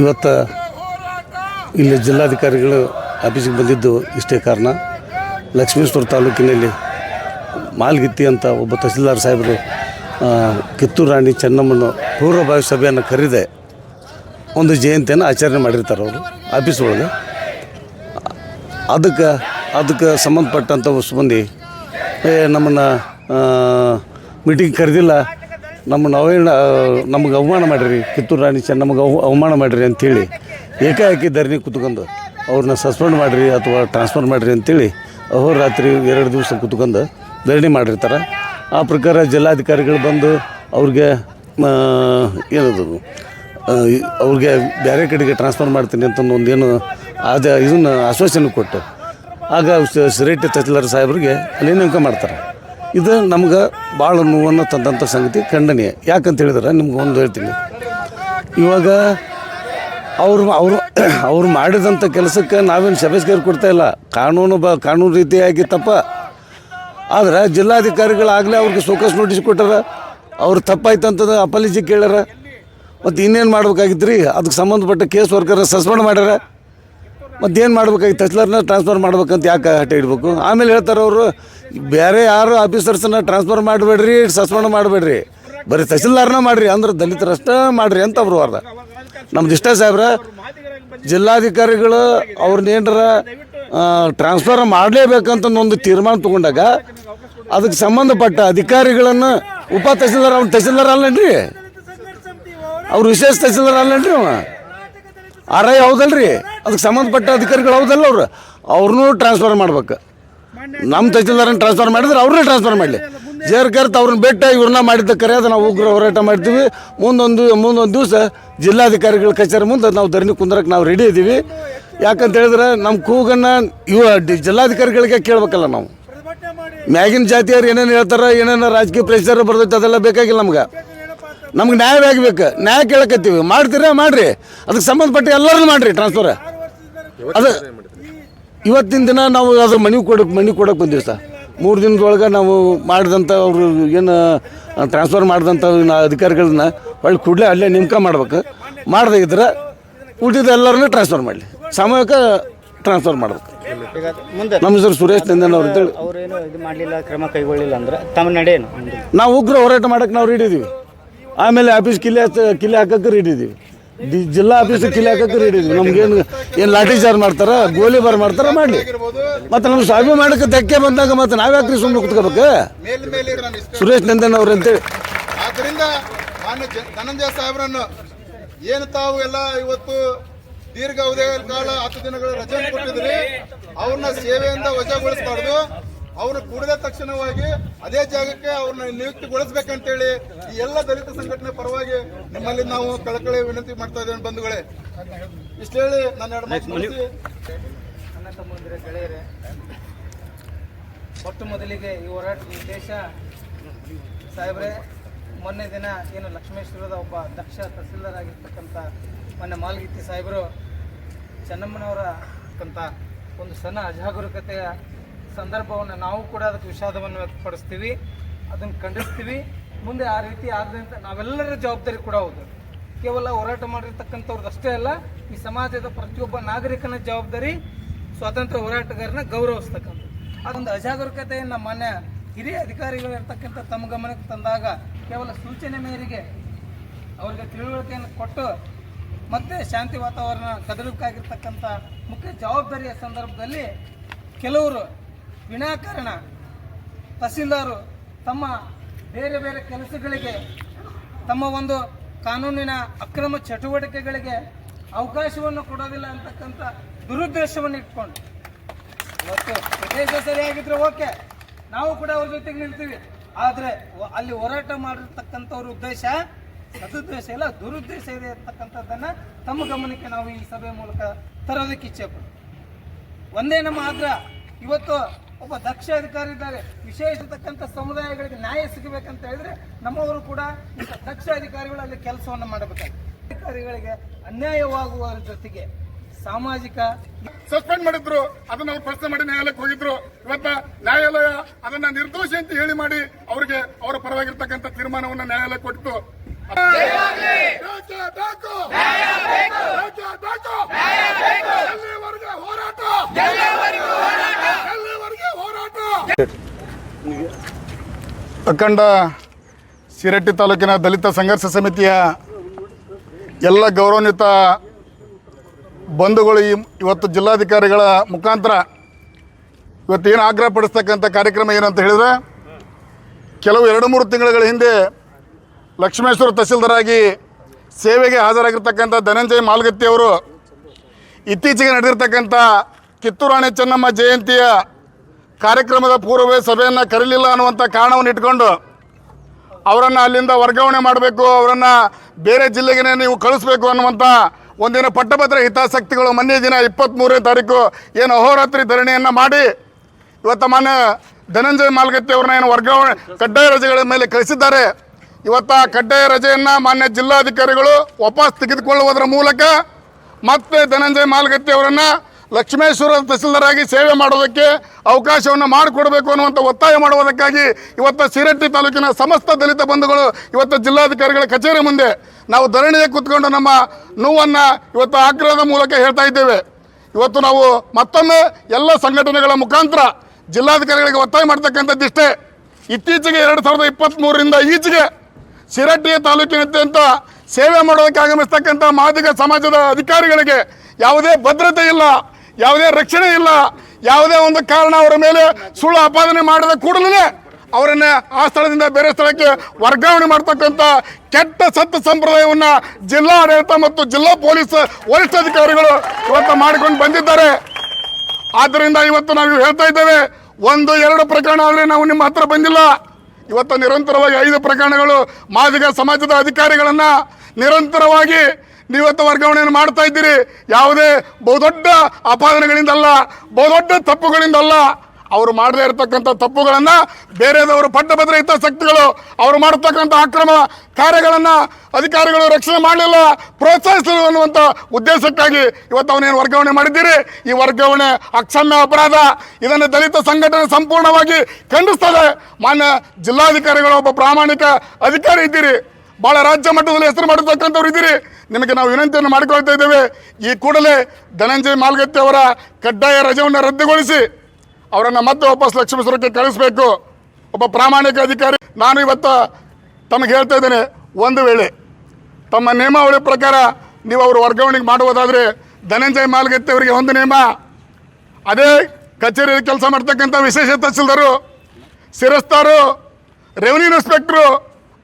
ಇವತ್ತು ಇಲ್ಲಿ ಜಿಲ್ಲಾಧಿಕಾರಿಗಳು ಆಫೀಸಿಗೆ ಬಂದಿದ್ದು ಇಷ್ಟೇ ಕಾರಣ. ಲಕ್ಷ್ಮೇಶ್ವರ ತಾಲೂಕಿನಲ್ಲಿ ಮಾಲ್ಗಿತ್ತಿ ಅಂತ ಒಬ್ಬ ತಹಸೀಲ್ದಾರ್ ಸಾಹೇಬರು ಕಿತ್ತೂರು ರಾಣಿ ಚೆನ್ನಮ್ಮನ ಪೂರ್ವಭಾವಿ ಸಭೆಯನ್ನು ಕರೆದೆ. ಒಂದು ಜಯಂತಿಯನ್ನು ಆಚರಣೆ ಮಾಡಿರ್ತಾರೆ ಅವರು ಆಫೀಸ್ ಒಳಗೆ. ಅದಕ್ಕೆ ಅದಕ್ಕೆ ಸಂಬಂಧಪಟ್ಟಂಥ ಏ, ನಮ್ಮನ್ನು ಮೀಟಿಂಗ್ ಕರೆದಿಲ್ಲ. ನಮ್ಮನ್ನು ನಾವೇನು ನಮಗೆ ಅವಮಾನ ಮಾಡಿರಿ, ಕಿತ್ತೂರು ರಾಣಿ ಚೆನ್ನಮ್ಮಗೆ ಅವ, ಅವಮಾನ ಮಾಡಿರಿ ಅಂಥೇಳಿ ಏಕಾಏಕಿ ಧರಣಿ ಕುತ್ಕೊಂಡು ಅವ್ರನ್ನ ಸಸ್ಪೆಂಡ್ ಮಾಡಿರಿ ಅಥವಾ ಟ್ರಾನ್ಸ್ಫರ್ ಮಾಡಿರಿ ಅಂಥೇಳಿ ಅಹೋರಾತ್ರಿ ಎರಡು ದಿವಸ ಕುತ್ಕೊಂಡು ಧರಣಿ ಮಾಡಿರ್ತಾರೆ. ಆ ಪ್ರಕಾರ ಜಿಲ್ಲಾಧಿಕಾರಿಗಳು ಬಂದು ಅವ್ರಿಗೆ ಏನದು ಅವ್ರಿಗೆ ಬೇರೆ ಕಡೆಗೆ ಟ್ರಾನ್ಸ್ಫರ್ ಮಾಡ್ತೀನಿ ಅಂತಂದು ಒಂದೇನು ಆದ, ಇದನ್ನು ಆಶ್ವಾಸನೆ ಕೊಟ್ಟು. ಆಗ ಸಿರೇಟ್ ತಹಸೀಲ್ದಾರ್ ಸಾಹೇಬ್ರಿಗೆ ನೇಮಕ ಮಾಡ್ತಾರೆ. ಇದು ನಮ್ಗೆ ಭಾಳ ನೋವನ್ನು ತಂದಂಥ ಸಂಗತಿ ಖಂಡನೀಯ. ಯಾಕಂತ ಹೇಳಿದ್ರೆ ನಿಮ್ಗೆ ಒಂದು ಹೇಳ್ತೀನಿ. ಇವಾಗ ಅವರು ಅವರು, ಅವ್ರು ಮಾಡಿದಂಥ ಕೆಲಸಕ್ಕೆ ನಾವೇನು ಕೊಡ್ತಾ ಇಲ್ಲ. ಕಾನೂನು ಬ, ಕಾನೂನು ರೀತಿಯಾಗಿ ತಪ್ಪ ಆದ್ರೆ ಜಿಲ್ಲಾಧಿಕಾರಿಗಳಾಗಲೇ ಅವ್ರಿಗೆ ಸೋಕಸ್ ನೋಟಿಸ್ ಕೊಟ್ಟಾರ. ಅವ್ರು ತಪ್ಪಾಯ್ತು ಅಂತದ ಅಪಾಲಜಿ ಕೇಳ್ಯಾರ. ಮತ್ತು ಇನ್ನೇನು ಮಾಡ್ಬೇಕಾಗಿತ್ತು ರೀ ಅದಕ್ಕೆ ಸಂಬಂಧಪಟ್ಟ ಕೇಸ್ ವರ್ಕರ್ ಸಸ್ಪೆಂಡ್ ಮಾಡ್ಯಾರ. ಮತ್ತು ಏನು ಮಾಡ್ಬೇಕಾಗಿತ್ತು ತಹಸೀಲ್ದಾರ್ನ ಟ್ರಾನ್ಸ್ಫರ್ ಮಾಡ್ಬೇಕಂತ ಯಾಕೆ ಹಠ ಇಡಬೇಕು? ಆಮೇಲೆ ಹೇಳ್ತಾರೆ ಅವರು, ಬೇರೆ ಯಾರು ಆಫೀಸರ್ಸನ್ನ ಟ್ರಾನ್ಸ್ಫರ್ ಮಾಡಬೇಡ್ರಿ ಸಸ್ಪೆಂಡ್ ಮಾಡಬೇಡ್ರಿ. ಬರೀ ತಹಸೀಲ್ದಾರ್ನ ಮಾಡಿರಿ, ಅಂದ್ರೆ ದಲಿತರಷ್ಟೇ ಮಾಡಿರಿ ಅಂತ ಅವರು ಅರ್ಧ ನಮ್ದು ಇಷ್ಟ ಸಾಹೇಬ್ರ, ಜಿಲ್ಲಾಧಿಕಾರಿಗಳು ಅವ್ರನ್ನೇನರ ಟ್ರಾನ್ಸ್ಫರ್ ಮಾಡಲೇಬೇಕಂತ ಒಂದು ತೀರ್ಮಾನ ತಗೊಂಡಾಗ, ಅದಕ್ಕೆ ಸಂಬಂಧಪಟ್ಟ ಅಧಿಕಾರಿಗಳನ್ನು, ಉಪ ತಹಸೀಲ್ದಾರ್ ಅವ್ನು ತಹಸೀಲ್ದಾರ್ ಅಲ್ಲನ್ರಿ? ಅವ್ರು ವಿಶೇಷ ತಹಸೀಲ್ದಾರ್ ಅಲ್ಲನ್ರಿ ಅವ ಆರ್ ಹೌದಲ್ರಿ? ಅದಕ್ಕೆ ಸಂಬಂಧಪಟ್ಟ ಅಧಿಕಾರಿಗಳು ಹೌದಲ್ಲ ಅವರು? ಅವ್ರನ್ನೂ ಟ್ರಾನ್ಸ್ಫರ್ ಮಾಡ್ಬೇಕು. ನಮ್ಮ ತಹಸೀಲ್ದಾರನ್ನ ಟ್ರಾನ್ಸ್ಫರ್ ಮಾಡಿದ್ರೆ ಅವ್ರನ್ನೇ ಟ್ರಾನ್ಸ್ಫರ್ ಮಾಡಲಿ. ಜೇರ್ ಕರ್ತ ಅವ್ರನ್ನ ಬೆಟ್ಟ ಇವ್ರನ್ನ ಮಾಡಿದ್ದ ಅದು ನಾವು ಉಗ್ರ ಹೋರಾಟ ಮಾಡ್ತೀವಿ. ಮುಂದೊಂದು ಮುಂದೊಂದು ದಿವಸ ಜಿಲ್ಲಾಧಿಕಾರಿಗಳ ಕಚೇರಿ ಮುಂದೆ ನಾವು ಧರಣಿ ಕುಂದ್ರಕ್ಕೆ ನಾವು ರೆಡಿ ಇದ್ದೀವಿ ಯಾಕಂತ ಹೇಳಿದ್ರೆ ನಮ್ಮ ಕೂಗನ್ನು ಇವ ಜಿಲ್ಲಾಧಿಕಾರಿಗಳಿಗೆ ಕೇಳಬೇಕಲ್ಲ ನಾವು. ಮ್ಯಾಗಿನ ಜಾತಿಯವ್ರು ಏನೇನು ಹೇಳ್ತಾರೆ, ಏನೇನು ರಾಜಕೀಯ ಪ್ರೆಷರ್ ಬರ್ತೈತೆ ಅದೆಲ್ಲ ಬೇಕಾಗಿಲ್ಲ ನಮ್ಗೆ. ನಮ್ಗೆ ನ್ಯಾಯ ಬೇಕು. ನ್ಯಾಯ ಕೇಳಕತ್ತೀವಿ. ಮಾಡ್ತೀರಾ? ಮಾಡ್ರಿ. ಅದಕ್ಕೆ ಸಂಬಂಧಪಟ್ಟ ಎಲ್ಲರನ್ನೂ ಮಾಡ್ರಿ ಟ್ರಾನ್ಸ್ಫರ್ ಅದು ಇವತ್ತಿನ ದಿನ ನಾವು ಅದು ಮನೆ ಕೊಡಕ್ಕೆ ಮನೆ ಕೊಡಕ್ಕೆ ಬಂದೀವಿ ಸರ್. ಮೂರು ದಿನದೊಳಗೆ ನಾವು ಮಾಡಿದಂಥ ಅವರು ಏನು ಟ್ರಾನ್ಸ್ಫರ್ ಮಾಡಿದಂಥ ಅಧಿಕಾರಿಗಳನ್ನ ಒಳ್ಳೆ ಕೂಡಲೇ ಅಲ್ಲೇ ನೇಮಕ ಮಾಡ್ಬೇಕು. ಮಾಡದೇ ಇದ್ರೆ ಉಳಿದ ಎಲ್ಲರನ್ನೂ ಟ್ರಾನ್ಸ್ಫರ್ ಮಾಡಲಿ. ಸಾಮೂಹಿಕ ಟ್ರಾನ್ಸ್ಫರ್ ಮಾಡ್ಬೇಕು. ಈಗ ಮುಂದೆ ನಮ್ಮ ಹೆಸರು ಸುರೇಶ್ ನಂದನ್ ಅವ್ರು ಅಂತೇಳಿ. ಅವ್ರೇನು ಇದು ಮಾಡಲಿಲ್ಲ ಕ್ರಮ ಕೈಗೊಳ್ಳಿಲ್ಲ ಅಂದ್ರೆ ತಮ್ಮ ನಡೆಯೇನು ನಾವು ಉಗ್ರ ಹೋರಾಟ ಮಾಡಕ್ಕೆ ನಾವು ರೆಡಿ ಇದೀವಿ. ಆಮೇಲೆ ಆಫೀಸ್ ಕಿಲೆ ಕಿಲ್ಲೆ ಕಿಲೆ ಹಾಕಕ್ಕೆ ರೆಡಿ ಇದೀವಿ. ದಿ ಜಿಲ್ಲಾ ಆಫೀಸ್ ಕಿಲೆ ಹಾಕಕ್ಕೆ ರೆಡಿ ಇದೀವಿ ನಮ್ಗೇನು ಏನು ಲಾಠಿ ಚಾರ್ಜ್ ಮಾಡ್ತಾರ? ಗೋಲಿಬಾರ್ ಮಾಡ್ತಾರ? ಮಾಡಿ ಮತ್ತೆ ನಮ್ಮ ಸ್ವಾಭಿಮಾನಕ್ಕೆ ಧಕ್ಕೆ ಬಂದಾಗ ಮತ್ತೆ ನಾವ್ಯಾಕ್ರಿ ಸುಮ್ಮನೆ ಕುತ್ಕೋಬೇಕು? ಸುರೇಶ್ ನಂದನ್ ಅವ್ರು ಅಂತೇಳಿ. ಆದ್ದರಿಂದ ಧನಂಜಯ ಸಾಹೇಬರನ್ನು ಏನು ತಾವು ಎಲ್ಲ ಇವತ್ತು ದೀರ್ಘ ಅವಧಿಯ ಕಾಲ ಹತ್ತು ದಿನಗಳ ರಜೆ ಕೊಟ್ಟಿದ್ರಿ ಅವ್ರನ್ನ ಸೇವೆಯಿಂದ ವಜಾಗೊಳಿಸಬಾರ್ದು. ಅವ್ರನ್ನ ಕೂಡಲೇ ತಕ್ಷಣವಾಗಿ ಅದೇ ಜಾಗಕ್ಕೆ ಅವ್ರನ್ನ ನಿಯುಕ್ತಿಗೊಳಿಸ್ಬೇಕಂತೇಳಿ ಈ ಎಲ್ಲ ದಲಿತ ಸಂಘಟನೆ ಪರವಾಗಿ ನಿಮ್ಮಲ್ಲಿ ನಾವು ಕಳಕಳಿ ವಿನಂತಿ ಮಾಡ್ತಾ ಇದ್ದೇವೆ ಬಂಧುಗಳೇ. ಇಷ್ಟು ಹೇಳಿ ನನ್ನ ಎರಡು ಅಣ್ಣ ತಮ್ಮಂದಿರ ಗೆಳೆಯರೇ ಮೊಟ್ಟ ಮೊದಲಿಗೆ ಈ ಹೋರಾಟ ಉದ್ದೇಶ ಸಾಹೇಬ್ರೆ ಮೊನ್ನೆ ದಿನ ಏನು ಲಕ್ಷ್ಮೇಶ್ವರದ ಒಬ್ಬ ದಕ್ಷ ತಹಸೀಲ್ದಾರ್ ಆಗಿರ್ತಕ್ಕಂಥ ಮೊನ್ನೆ ಮಾಲ್ಗಿತ್ತಿ ಸಾಹೇಬರು ಚೆನ್ನಮ್ಮನವರ ಕಂತ ಒಂದು ಸಣ್ಣ ಅಜಾಗರೂಕತೆಯ ಸಂದರ್ಭವನ್ನು ನಾವು ಕೂಡ ಅದಕ್ಕೆ ವಿಷಾದವನ್ನು ವ್ಯಕ್ತಪಡಿಸ್ತೀವಿ. ಅದನ್ನು ಖಂಡಿಸ್ತೀವಿ. ಮುಂದೆ ಆ ರೀತಿ ಆದಂತ ನಾವೆಲ್ಲರ ಜವಾಬ್ದಾರಿ ಕೂಡ ಹೌದು. ಕೇವಲ ಹೋರಾಟ ಮಾಡಿರ್ತಕ್ಕಂಥವ್ರದ್ದು ಅಷ್ಟೇ ಅಲ್ಲ, ಈ ಸಮಾಜದ ಪ್ರತಿಯೊಬ್ಬ ನಾಗರಿಕನ ಜವಾಬ್ದಾರಿ, ಸ್ವಾತಂತ್ರ್ಯ ಹೋರಾಟಗಾರನ ಗೌರವಿಸ್ತಕ್ಕಂಥ ಅದೊಂದು ಅಜಾಗರೂಕತೆಯನ್ನು ಮಾನ್ಯ ಹಿರಿಯ ಅಧಿಕಾರಿಗಳು ಇರ್ತಕ್ಕಂಥ ತಮ್ಮ ಗಮನಕ್ಕೆ ತಂದಾಗ ಕೇವಲ ಸೂಚನೆ ಮೇರೆಗೆ ಅವರಿಗೆ ತಿಳುವಳಿಕೆಯನ್ನು ಕೊಟ್ಟು ಮತ್ತೆ ಶಾಂತಿ ವಾತಾವರಣ ಕದಲಿಕ್ಕಾಗಿರ್ತಕ್ಕಂಥ ಮುಖ್ಯ ಜವಾಬ್ದಾರಿಯ ಸಂದರ್ಭದಲ್ಲಿ ಕೆಲವರು ವಿನಾಕಾರಣ. ತಹಸೀಲ್ದಾರು ತಮ್ಮ ಬೇರೆ ಬೇರೆ ಕೆಲಸಗಳಿಗೆ, ತಮ್ಮ ಒಂದು ಕಾನೂನಿನ ಅಕ್ರಮ ಚಟುವಟಿಕೆಗಳಿಗೆ ಅವಕಾಶವನ್ನು ಕೊಡೋದಿಲ್ಲ ಅಂತಕ್ಕಂಥ ದುರುದ್ದೇಶವನ್ನು ಇಟ್ಕೊಂಡು. ಇವತ್ತು ಉದ್ದೇಶ ಸರಿಯಾಗಿದ್ರೆ ಓಕೆ, ನಾವು ಕೂಡ ಅವ್ರ ಜೊತೆಗೆ ನಿಲ್ತೀವಿ. ಆದರೆ ಅಲ್ಲಿ ಹೋರಾಟ ಮಾಡಿರ್ತಕ್ಕಂಥವ್ರ ಉದ್ದೇಶ, ಸದುದ್ದೇಶ ಇಲ್ಲ, ದುರುದ್ದೇಶ ಇದೆ ಅಂತಕ್ಕಂಥದ್ದನ್ನ ತಮ್ಮ ಗಮನಕ್ಕೆ ನಾವು ಈ ಸಭೆ ಮೂಲಕ ತರೋದಕ್ಕೆ ಇಚ್ಛೆ ಪಡ್ತೀವಿ. ಒಂದೇ ನಮ್ಮ ಆಗ್ರಹ. ಇವತ್ತು ಒಬ್ಬ ದಕ್ಷ ಅಧಿಕಾರಿ ಇದ್ದಾರೆ ವಿಶೇಷತಕ್ಕಂಥ ಸಮುದಾಯಗಳಿಗೆ ನ್ಯಾಯ ಸಿಗಬೇಕಂತ ಹೇಳಿದ್ರೆ ನಮ್ಮವರು ಕೂಡ ಇಂಥ ದಕ್ಷ ಅಧಿಕಾರಿಗಳು ಅಲ್ಲಿ ಕೆಲಸವನ್ನು ಮಾಡಬೇಕಾಗುತ್ತೆ. ಅಧಿಕಾರಿಗಳಿಗೆ ಅನ್ಯಾಯವಾಗುವ ಜೊತೆಗೆ ಸಾಮಾಜಿಕ ಸಸ್ಪೆಂಡ್ ಮಾಡಿದ್ರು ಅದನ್ನ ಅವ್ರು ಪ್ರಶ್ನೆ ಮಾಡಿ ನ್ಯಾಯಾಲಯಕ್ಕೆ ಹೋಗಿದ್ರು. ಇವತ್ತ ನ್ಯಾಯಾಲಯ ಅದನ್ನ ನಿರ್ದೋಷಿ ಅಂತ ಹೇಳಿ ಮಾಡಿ ಅವರಿಗೆ ಅವರ ಪರವಾಗಿರ್ತಕ್ಕಂಥ ತೀರ್ಮಾನವನ್ನ ನ್ಯಾಯಾಲಯ ಕೊಟ್ಟಿತು ಅಖಂಡ ಶಿರಟ್ಟಿ ತಾಲೂಕಿನ ದಲಿತ ಸಂಘರ್ಷ ಸಮಿತಿಯ ಎಲ್ಲ ಗೌರವಾನ್ವಿತ ಬಂಧುಗಳು ಇವತ್ತು ಜಿಲ್ಲಾಧಿಕಾರಿಗಳ ಮುಖಾಂತರ ಇವತ್ತು ಏನು ಆಗ್ರಹ ಪಡಿಸ್ತಕ್ಕಂಥ ಕಾರ್ಯಕ್ರಮ ಏನಂತ ಹೇಳಿದ್ರೆ, ಕೆಲವು ಎರಡು ಮೂರು ತಿಂಗಳ ಹಿಂದೆ ಲಕ್ಷ್ಮೇಶ್ವರ ತಹಸೀಲ್ದಾರಾಗಿ ಸೇವೆಗೆ ಹಾಜರಾಗಿರ್ತಕ್ಕಂಥ ಧನಂಜಯ ಮಾಲ್ಗತ್ತಿಯವರು ಇತ್ತೀಚೆಗೆ ನಡೆದಿರ್ತಕ್ಕಂಥ ಕಿತ್ತೂರಾಣಿ ಚೆನ್ನಮ್ಮ ಜಯಂತಿಯ ಕಾರ್ಯಕ್ರಮದ ಪೂರ್ವವೇ ಸಭೆಯನ್ನು ಕರೀಲಿಲ್ಲ ಅನ್ನುವಂಥ ಕಾರಣವನ್ನು ಇಟ್ಕೊಂಡು ಅವರನ್ನು ಅಲ್ಲಿಂದ ವರ್ಗಾವಣೆ ಮಾಡಬೇಕು, ಅವರನ್ನು ಬೇರೆ ಜಿಲ್ಲೆಗೆ ನೀವು ಕಳಿಸ್ಬೇಕು ಅನ್ನುವಂಥ ಒಂದಿನ ಪಟ್ಟಭದ್ರ ಹಿತಾಸಕ್ತಿಗಳು ಮೊನ್ನೆ ದಿನ ಇಪ್ಪತ್ತ್ಮೂರನೇ ತಾರೀಕು ಏನು ಅಹೋರಾತ್ರಿ ಧರಣಿಯನ್ನು ಮಾಡಿ ಇವತ್ತು ಮಾನ್ಯ ಧನಂಜಯ ಮಾಲ್ಗತ್ತಿ ಅವ್ರನ್ನ ಏನು ವರ್ಗಾವಣೆ, ಕಡ್ಡಾಯ ರಜೆಗಳ ಮೇಲೆ ಕಳಿಸಿದ್ದಾರೆ. ಇವತ್ತು ಆ ಕಡ್ಡಾಯ ರಜೆಯನ್ನು ಮಾನ್ಯ ಜಿಲ್ಲಾಧಿಕಾರಿಗಳು ವಾಪಸ್ ತೆಗೆದುಕೊಳ್ಳುವುದರ ಮೂಲಕ ಮತ್ತೆ ಧನಂಜಯ ಮಾಲ್ಗತ್ತಿ ಅವರನ್ನು ಲಕ್ಷ್ಮೇಶ್ವರ ತಹಸೀಲ್ದಾರಾಗಿ ಸೇವೆ ಮಾಡೋದಕ್ಕೆ ಅವಕಾಶವನ್ನು ಮಾಡಿಕೊಡಬೇಕು ಅನ್ನುವಂಥ ಒತ್ತಾಯ ಮಾಡುವುದಕ್ಕಾಗಿ ಇವತ್ತು ಶಿರಟ್ಟಿ ತಾಲೂಕಿನ ಸಮಸ್ತ ದಲಿತ ಬಂಧುಗಳು ಇವತ್ತು ಜಿಲ್ಲಾಧಿಕಾರಿಗಳ ಕಚೇರಿ ಮುಂದೆ ನಾವು ಧರಣಿಗೆ ಕೂತ್ಕೊಂಡು ನಮ್ಮ ನೋವನ್ನು ಇವತ್ತು ಆಗ್ರಹದ ಮೂಲಕ ಹೇಳ್ತಾ ಇದ್ದೇವೆ. ಇವತ್ತು ನಾವು ಮತ್ತೊಮ್ಮೆ ಎಲ್ಲ ಸಂಘಟನೆಗಳ ಮುಖಾಂತರ ಜಿಲ್ಲಾಧಿಕಾರಿಗಳಿಗೆ ಒತ್ತಾಯ ಮಾಡ್ತಕ್ಕಂಥದ್ದಿಷ್ಟೇ ಇತ್ತೀಚೆಗೆ ಎರಡು ಸಾವಿರದ ಇಪ್ಪತ್ತ್ಮೂರರಿಂದ ಈಚೆಗೆ ಶಿರಟ್ಟಿ ತಾಲೂಕಿನಾದ್ಯಂತ ಸೇವೆ ಮಾಡೋದಕ್ಕೆ ಆಗಮಿಸ್ತಕ್ಕಂಥ ಮಾದಿಗ ಸಮಾಜದ ಅಧಿಕಾರಿಗಳಿಗೆ ಯಾವುದೇ ಭದ್ರತೆ ಇಲ್ಲ. ಯಾವುದೇ ರಕ್ಷಣೆ ಇಲ್ಲ. ಯಾವುದೇ ಒಂದು ಕಾರಣ ಅವರ ಮೇಲೆ ಸುಳ್ಳು ಆಪಾದನೆ ಮಾಡಿದ ಕೂಡಲೇ ಅವರನ್ನ ಆ ಸ್ಥಳದಿಂದ ಬೇರೆ ಸ್ಥಳಕ್ಕೆ ವರ್ಗಾವಣೆ ಮಾಡ್ತಕ್ಕಂಥ ಕೆಟ್ಟ ಸತ್ತ ಸಂಪ್ರದಾಯವನ್ನು ಜಿಲ್ಲಾ ಆಡಳಿತ ಮತ್ತು ಜಿಲ್ಲಾ ಪೊಲೀಸ್ ವರಿಷ್ಠಾಧಿಕಾರಿಗಳು ಇವತ್ತು ಮಾಡಿಕೊಂಡು ಬಂದಿದ್ದಾರೆ. ಆದ್ದರಿಂದ ಇವತ್ತು ನಾವು ಹೇಳ್ತಾ ಇದ್ದೇವೆ, ಒಂದು, ಎರಡು ಪ್ರಕರಣ ಆದರೆ ನಾವು ನಿಮ್ಮ ಹತ್ರ ಬಂದಿಲ್ಲ. ಇವತ್ತು ನಿರಂತರವಾಗಿ ಐದು ಪ್ರಕರಣಗಳು ಮಾದಿಗ ಸಮಾಜದ ಅಧಿಕಾರಿಗಳನ್ನು ನಿರಂತರವಾಗಿ ನೀವತ್ತು ವರ್ಗಾವಣೆಯನ್ನು ಮಾಡ್ತಾ ಇದ್ದೀರಿ. ಯಾವುದೇ ಬಹುದೊಡ್ಡ ಅಪಾದನೆಗಳಿಂದಲ್ಲ ಬಹುದೊಡ್ಡ ತಪ್ಪುಗಳಿಂದಲ್ಲ ಅವರು ಮಾಡದೇ ಇರತಕ್ಕಂಥ ತಪ್ಪುಗಳನ್ನು ಬೇರೆದವರು ಪಟ್ಟಭದ್ರ ಹಿತಾಸಕ್ತಿಗಳು ಅವರು ಮಾಡತಕ್ಕಂಥ ಅಕ್ರಮ ಕಾರ್ಯಗಳನ್ನು ಅಧಿಕಾರಿಗಳು ರಕ್ಷಣೆ ಮಾಡಲಿಲ್ಲ ಪ್ರೋತ್ಸಾಹಿಸಲು ಅನ್ನುವಂಥ ಉದ್ದೇಶಕ್ಕಾಗಿ ಇವತ್ತು ಅವನೇನು ವರ್ಗಾವಣೆ ಮಾಡಿದ್ದೀರಿ? ಈ ವರ್ಗಾವಣೆ ಅಕ್ಷಮ್ಯ ಅಪರಾಧ. ಇದನ್ನು ದಲಿತ ಸಂಘಟನೆ ಸಂಪೂರ್ಣವಾಗಿ ಖಂಡಿಸ್ತದೆ. ಮಾನ್ಯ ಜಿಲ್ಲಾಧಿಕಾರಿಗಳು, ಒಬ್ಬ ಪ್ರಾಮಾಣಿಕ ಅಧಿಕಾರಿ ಇದ್ದೀರಿ. ಭಾಳ ರಾಜ್ಯ ಮಟ್ಟದಲ್ಲಿ ಹೆಸರು ಮಾಡಿರ್ತಕ್ಕಂಥವ್ರು ಇದ್ದೀರಿ. ನಿಮಗೆ ನಾವು ವಿನಂತಿಯನ್ನು ಮಾಡಿಕೊಳ್ತಾ ಇದ್ದೇವೆ. ಈ ಕೂಡಲೇ ಧನಂಜಯ ಮಾಲ್ಗತ್ತಿ ಅವರ ಕಡ್ಡಾಯ ರಜೆಯನ್ನು ರದ್ದುಗೊಳಿಸಿ ಅವರನ್ನು ಮತ್ತೆ ವಾಪಸ್ ಲಕ್ಷ್ಮೀಶ್ವರಕ್ಕೆ ಕಳಿಸಬೇಕು. ಒಬ್ಬ ಪ್ರಾಮಾಣಿಕ ಅಧಿಕಾರಿ. ನಾನು ಇವತ್ತು ತಮಗೆ ಹೇಳ್ತಾ ಇದ್ದೇನೆ, ಒಂದು ವೇಳೆ ತಮ್ಮ ನಿಯಮಾವಳಿ ಪ್ರಕಾರ ನೀವು ಅವರು ವರ್ಗಾವಣೆಗೆ ಮಾಡುವುದಾದರೆ ಧನಂಜಯ ಮಾಲ್ಗತ್ತಿ ಅವರಿಗೆ ಒಂದು ನಿಯಮ ಅದೇ ಕಚೇರಿಯಲ್ಲಿ ಕೆಲಸ ಮಾಡ್ತಕ್ಕಂಥ ವಿಶೇಷ ತಹಸೀಲ್ದಾರು, ಶಿರಸ್ತಾರು ರೆವಿನ್ಯೂ ಇನ್ಸ್ಪೆಕ್ಟ್ರು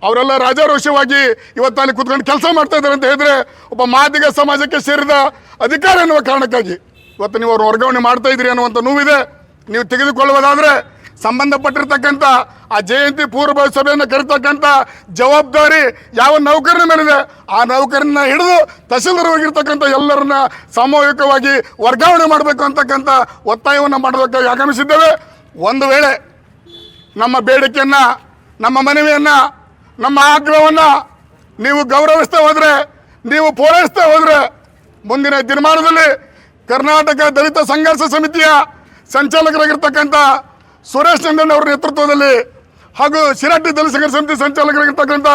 ಅವರೆಲ್ಲ ರಾಜಾರೋಷವಾಗಿ ಇವತ್ತು ನಾನು ಕುತ್ಕೊಂಡು ಕೆಲಸ ಮಾಡ್ತಾ ಇದ್ದಾರೆ ಅಂತ ಹೇಳಿದ್ರೆ ಒಬ್ಬ ಮಾದಿಗ ಸಮಾಜಕ್ಕೆ ಸೇರಿದ ಅಧಿಕಾರ ಎನ್ನುವ ಕಾರಣಕ್ಕಾಗಿ. ಇವತ್ತು ನೀವು ಅವ್ರು ವರ್ಗಾವಣೆ ಮಾಡ್ತಾ ಇದ್ದೀರಿ ಅನ್ನುವಂಥ ನೋವಿದೆ. ನೀವು ತೆಗೆದುಕೊಳ್ಳುವುದಾದರೆ ಸಂಬಂಧಪಟ್ಟಿರ್ತಕ್ಕಂಥ ಆ ಜಯಂತಿ ಪೂರ್ವ ಸಭೆಯನ್ನು ಕರೀತಕ್ಕಂಥ ಜವಾಬ್ದಾರಿ ಯಾವ ನೌಕರನ ಮೇಲಿದೆ? ಆ ನೌಕರನ್ನ ಹಿಡಿದು ತಹಸೀಲ್ದಾರ್ ಹೋಗಿರ್ತಕ್ಕಂಥ ಎಲ್ಲರನ್ನ ಸಾಮೂಹಿಕವಾಗಿ ವರ್ಗಾವಣೆ ಮಾಡಬೇಕು ಅಂತಕ್ಕಂಥ ಒತ್ತಾಯವನ್ನು ಮಾಡೋದಕ್ಕಾಗಿ ಆಗಮಿಸಿದ್ದೇವೆ. ಒಂದು ವೇಳೆ ನಮ್ಮ ಬೇಡಿಕೆಯನ್ನು, ನಮ್ಮ ಮನವಿಯನ್ನು ನಮ್ಮ ಆಗ್ರಹವನ್ನು ನೀವು ಗೌರವಿಸ್ತಾ ಹೋದರೆ, ನೀವು ಪೂರೈಸ್ತಾ ಹೋದರೆ, ಮುಂದಿನ ದಿನಮಾನದಲ್ಲಿ ಕರ್ನಾಟಕ ದಲಿತ ಸಂಘರ್ಷ ಸಮಿತಿಯ ಸಂಚಾಲಕರಾಗಿರ್ತಕ್ಕಂಥ ಸುರೇಶ್ ಚಂದ್ರನ್ ಅವರ ನೇತೃತ್ವದಲ್ಲಿ ಹಾಗೂ ಶಿರಟ್ಟಿ ದಲಿತ ಸಂಘರ್ಷ ಸಮಿತಿ ಸಂಚಾಲಕರಾಗಿರ್ತಕ್ಕಂಥ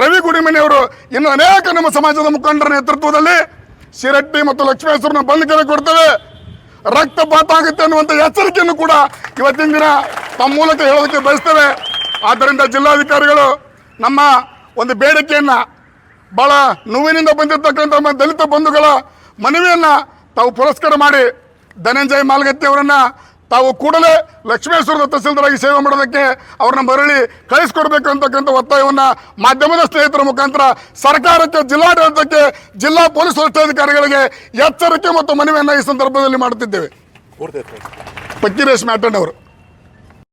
ರವಿ ಗುಡಿಮನೆ ಅವರು ಇನ್ನು ಅನೇಕ ನಮ್ಮ ಸಮಾಜದ ಮುಖಂಡರ ನೇತೃತ್ವದಲ್ಲಿ ಶಿರಟ್ಟಿ ಮತ್ತು ಲಕ್ಷ್ಮೇಶ್ವರನ ಬಂದ್ ಕರೆ ಕೊಡ್ತೇವೆ. ರಕ್ತಪಾತ ಆಗುತ್ತೆ ಅನ್ನುವಂಥ ಎಚ್ಚರಿಕೆಯನ್ನು ಕೂಡ ಇವತ್ತಿನ ದಿನ ತಮ್ಮ ಮೂಲಕ ಹೇಳೋದಕ್ಕೆ ಬಯಸ್ತೇವೆ. ಆದ್ದರಿಂದ ಜಿಲ್ಲಾಧಿಕಾರಿಗಳು ನಮ್ಮ ಒಂದು ಬೇಡಿಕೆಯನ್ನು ಭಾಳ ನೋವಿನಿಂದ ಬಂದಿರತಕ್ಕಂಥ ನಮ್ಮ ದಲಿತ ಬಂಧುಗಳ ಮನವಿಯನ್ನು ತಾವು ಪುರಸ್ಕಾರ ಮಾಡಿ ಧನಂಜಯ ಮಾಲ್ಗತ್ತಿ ಅವರನ್ನು ತಾವು ಕೂಡಲೇ ಲಕ್ಷ್ಮೇಶ್ವರದ ತಹಸೀಲ್ದಾರಾಗಿ ಸೇವೆ ಮಾಡೋದಕ್ಕೆ ಅವ್ರನ್ನ ಮರಳಿ ಕಳಿಸ್ಕೊಡ್ಬೇಕು ಅಂತಕ್ಕಂಥ ಒತ್ತಾಯವನ್ನು ಮಾಧ್ಯಮದ ಸ್ನೇಹಿತರ ಮುಖಾಂತರ ಸರ್ಕಾರಕ್ಕೆ ಜಿಲ್ಲಾಡಳಿತಕ್ಕೆ ಜಿಲ್ಲಾ ಪೊಲೀಸ್ ವರಿಷ್ಠಾಧಿಕಾರಿಗಳಿಗೆ ಎಚ್ಚರಿಕೆ ಮತ್ತು ಮನವಿಯನ್ನು ಈ ಸಂದರ್ಭದಲ್ಲಿ ಮಾಡುತ್ತಿದ್ದೇವೆ. ಪಕ್ಕೀರೇಶ್ ಮ್ಯಾಟನ್ ಅವರು